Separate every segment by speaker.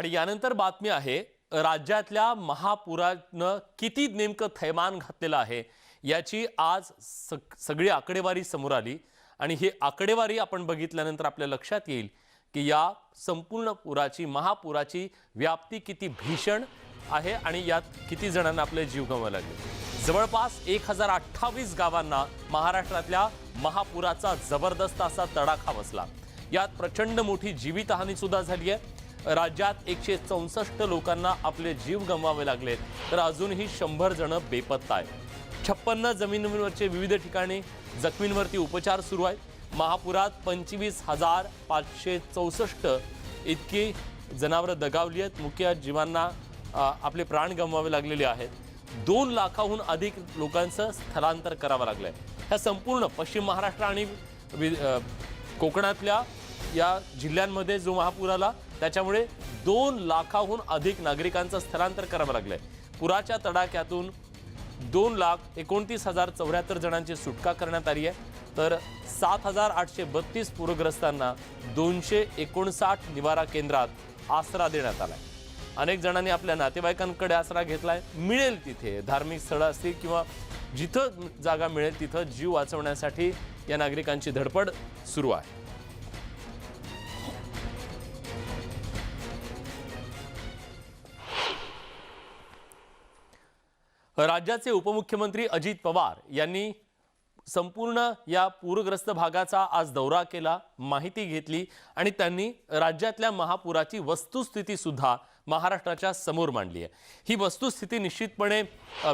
Speaker 1: आणि यानंतर बातमी आहे राज्यातल्या महापुरानं किती नेमकं थैमान घातलेलं आहे याची आज सग सगळी आकडेवारी समोर आली. आणि ही आकडेवारी आपण बघितल्यानंतर आपल्या लक्षात येईल की या संपूर्ण पुराची महापुराची व्याप्ती किती भीषण आहे आणि यात किती जणांना आपले जीव गमावे लागले. जवळपास एक हजार अठ्ठावीस गावांना महाराष्ट्रातल्या महापुराचा जबरदस्त असा तडाखा बसला. यात प्रचंड मोठी जीवितहानी सुद्धा झाली आहे. राज्यात एकशे चौसष्ट लोकांना आपले जीव गमवावे लागलेत तर अजूनही शंभर जण बेपत्ता आहेत. छप्पन्न जमिनींवरचे विविध ठिकाणी जखमींवरती उपचार सुरू आहेत. महापुरात पंचवीस हजार पाचशे चौसष्ट इतकी जनावरं दगावली आहेत. मुख्य जीवांना आपले प्राण गमवावे लागलेले आहेत. दोन लाखाहून अधिक लोकांचं स्थलांतर करावं लागलं आहे ह्या संपूर्ण पश्चिम महाराष्ट्र आणि कोकणातल्या या जिल्ह्यांमध्ये जो महापूर आला त्याच्यामुळे दोन लाखाहून अधिक नागरिकांचं स्थलांतर करावं लागलंय. पुराच्या तडाख्यातून दोन लाख एकोणतीस हजार चौऱ्याहत्तर जणांची सुटका करण्यात आली आहे. तर सात हजार आठशे बत्तीस पूरग्रस्तांना दोनशे एकोणसाठ निवारा केंद्रात आसरा देण्यात आलाय. अनेक जणांनी आपल्या नातेवाईकांकडे आसरा घेतलाय. मिळेल तिथे धार्मिक स्थळं असतील किंवा जिथं जागा मिळेल तिथं जीव वाचवण्यासाठी या नागरिकांची धडपड सुरू आहे. राज्याचे उपमुख्यमंत्री अजित पवार यांनी संपूर्ण या पूरग्रस्त भागाचा आज दौरा केला माहिती घेतली आणि त्यांनी राज्यातल्या महापुराची वस्तुस्थिती सुद्धा महाराष्ट्राच्या समोर मांडली आहे. ही वस्तुस्थिती निश्चितपणे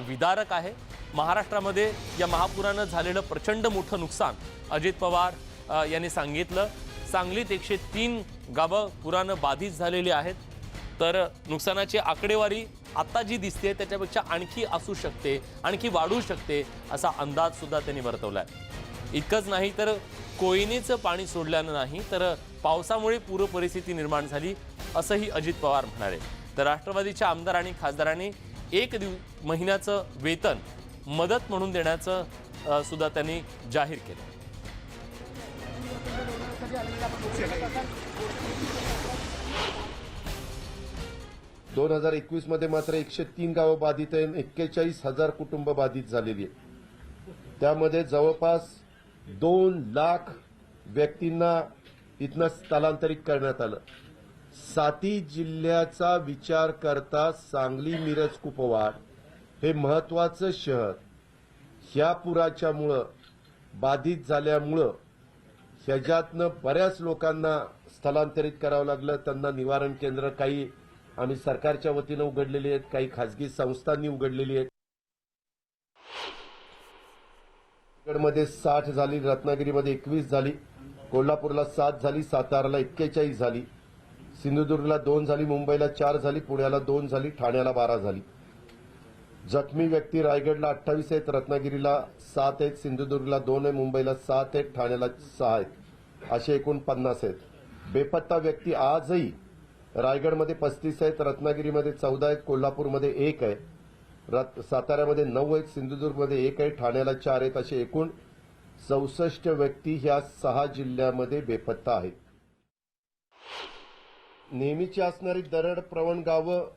Speaker 1: विदारक आहे. महाराष्ट्रामध्ये या महापुरानं झालेलं प्रचंड मोठं नुकसान अजित पवार यांनी सांगितलं. सांगलीत एकशे तीन गावं पुरानं बाधित झालेली आहेत. तर नुकसानाची आकडेवारी आता जी दिसते त्याच्यापेक्षा आणखी असू शकते आणखी वाढू शकते असा अंदाज सुद्धा त्यांनी आहे इतकंच नाही तर कोयनेचं पाणी सोडल्यानं नाही तर पावसामुळे पूर परिस्थिती निर्माण झाली असंही अजित पवार म्हणाले. तर राष्ट्रवादीच्या आमदार आणि खासदारांनी एक दिव महिन्याचं वेतन मदत म्हणून देण्याचं सुद्धा त्यांनी जाहीर केलं.
Speaker 2: दोन हजार एकवीसमध्ये मात्र एकशे तीन गावं बाधित आहे आणि एक्केचाळीस हजार कुटुंब बाधित झालेली आहेत. त्यामध्ये जवळपास दोन लाख व्यक्तींना इथनं स्थलांतरित करण्यात आलं. साती जिल्ह्याचा विचार करता सांगली मिरज कुपवाड हे महत्वाचं शहर. ह्या पुराच्यामुळं बाधित झाल्यामुळं ह्याच्यातनं बऱ्याच लोकांना स्थलांतरित करावं लागलं. त्यांना निवारण केंद्र काही आम्ही सरकारच्या वतीनं उघडलेली आहेत काही खासगी संस्थांनी उघडलेली आहेत. मध्ये साठ झाली रत्नागिरीमध्ये एकवीस झाली कोल्हापूरला सात झाली साताराला एक्केचाळीस झाली सिंधुदुर्गला दोन झाली मुंबईला चार झाली पुण्याला दोन झाली ठाण्याला बारा झाली. जखमी व्यक्ती रायगडला अठ्ठावीस आहेत रत्नागिरीला सात आहेत सिंधुदुर्गला दोन आहे मुंबईला सात आहेत ठाण्याला सहा आहेत असे एकूण पन्नास आहेत. बेपत्ता व्यक्ती आजही रायगडमध्ये पस्तीस आहेत रत्नागिरीमध्ये चौदा आहेत कोल्हापूरमध्ये एक आहे. रत साताऱ्यामध्ये नऊ आहेत सिंधुदुर्गमध्ये एक आहे ठाण्याला चार आहेत असे एकूण चौसष्ट व्यक्ती ह्या सहा जिल्ह्यामध्ये बेपत्ता आहेत. नेहमीची असणारी दरड प्रवण गावं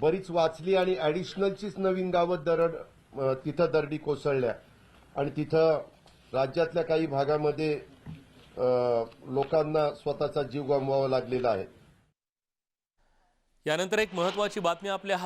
Speaker 2: बरीच वाचली आणि ॲडिशनलचीच नवीन गावं दरड तिथं दरडी कोसळल्या. आणि तिथं राज्यातल्या काही भागामध्ये लोकांना स्वतःचा जीव गमवावा लागलेला आहे.
Speaker 1: यानंतर एक महत्वाची बातमी आपल्या